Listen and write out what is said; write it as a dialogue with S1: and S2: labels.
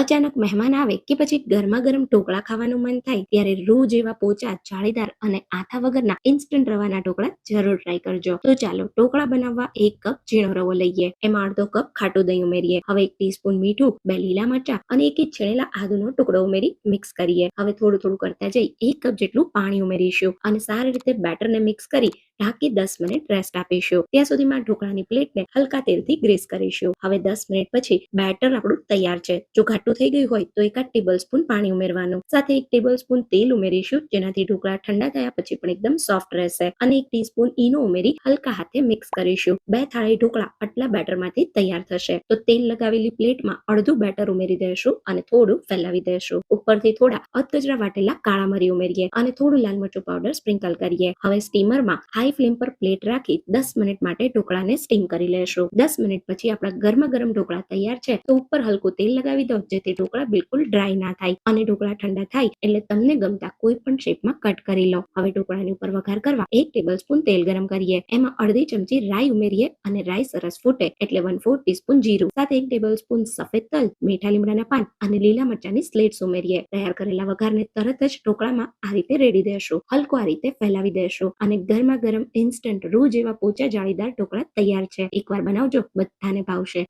S1: અચાનક મહેમાન આવે કે પછી ગરમા ગરમ ઢોકળા ખાવાનું મન થાય ત્યારે રૂ જેવા પોચા, જાળીદાર અને આથા વગરના ઇન્સ્ટન્ટ રવાના ઢોકળા જરૂર ટ્રાય કરજો. તો ચાલો ઢોકળા બનાવવા એક કપ ઝીણો રવો લઈએ. એમાં અડધો કપ ખાટું દહીં ઉમેરીએ. હવે એક ટીસ્પૂન મીઠું, બે લીલા મરચા અને એક છીણેલા આદુનો ટુકડો ઉમેરી મિક્સ કરીએ. હવે થોડું થોડું કરતા જઈ એક કપ જેટલું પાણી ઉમેરીશું અને સારી રીતે બેટરને મિક્સ કરી ઢાંકી દસ મિનિટ રેસ્ટ આપીશું. ત્યાં સુધીમાં ઢોકળાની પ્લેટને હલકા તેલથી ગ્રીસ કરીશું. હવે દસ મિનિટ પછી બેટર આપણું તૈયાર છે. જો ઘાટું થઈ ગયું હોય તો એકાદ ટેબલ સ્પૂન પાણી ઉમેરવાનું. સાથે એક ટેબલ સ્પૂન તેલ ઉમેરીશું, જેનાથી ઢોકળા ઠંડા થયા પછી પણ એકદમ સોફ્ટ રહેશે. અને એક ટીસ્પૂન ઈનો ઉમેરી હલકા હાથે મિક્સ કરીશું. બે થાળી ઢોકળા આટલા બેટરમાંથી તૈયાર થશે. તો તેલ લગાવેલી પ્લેટમાં અડધું બેટર ઉમેરી દઈશું અને થોડું ફેલાવી દઈશું ઉપરથી થોડા અધગજરા વાટેલા કાળા મરી ઉમેરીએ અને થોડું લાલ મરચું પાવડર સ્પ્રિંકલ કરીએ. હવે સ્ટીમરમાં હાઈ ફ્લેમ પર પ્લેટ રાખી દસ મિનિટ માટે ઢોકળાને સ્ટીમ કરી લેશું. દસ મિનિટ પછી આપણા ગરમા ગરમ ઢોકળા તૈયાર છે, તો ઉપર હલકું તેલ લગાવી દો, જેથી ઢોકળા બિલકુલ ડ્રાય ના થાય અને ઢોકળા ઠંડા થાય એટલે તમને ગમતા કોઈ પણ શેપમાં કટ કરી લો. હવે ઢોકળાની ઉપર વઘાર કરવા એક ટેબલ સ્પૂન તેલ ગરમ કરીએ. એમાં અડધી ચમચી રાઈ ઉમેરીએ અને રાઈ સરસ ફૂટે એટલે વન ફોર ટીસ્પૂન જીરું, સાથે એક ટેબલ સ્પૂન સફેદ તલ, મીઠા લીમડાના પાન અને લીલા મરચાની સ્લેટ્સ ઉમેરીએ. તૈયાર કરેલા વઘારને તરત જ ઢોકળામાં આ રીતે રેડી દેશું. હલકો આ રીતે ફેલાવી દેશું અને ગરમા ગરમ ઇન્સ્ટન્ટ રૂ જેવા પોચા જાળીદાર ઢોકળા તૈયાર છે. એકવાર બનાવજો બધાને ભાવશે.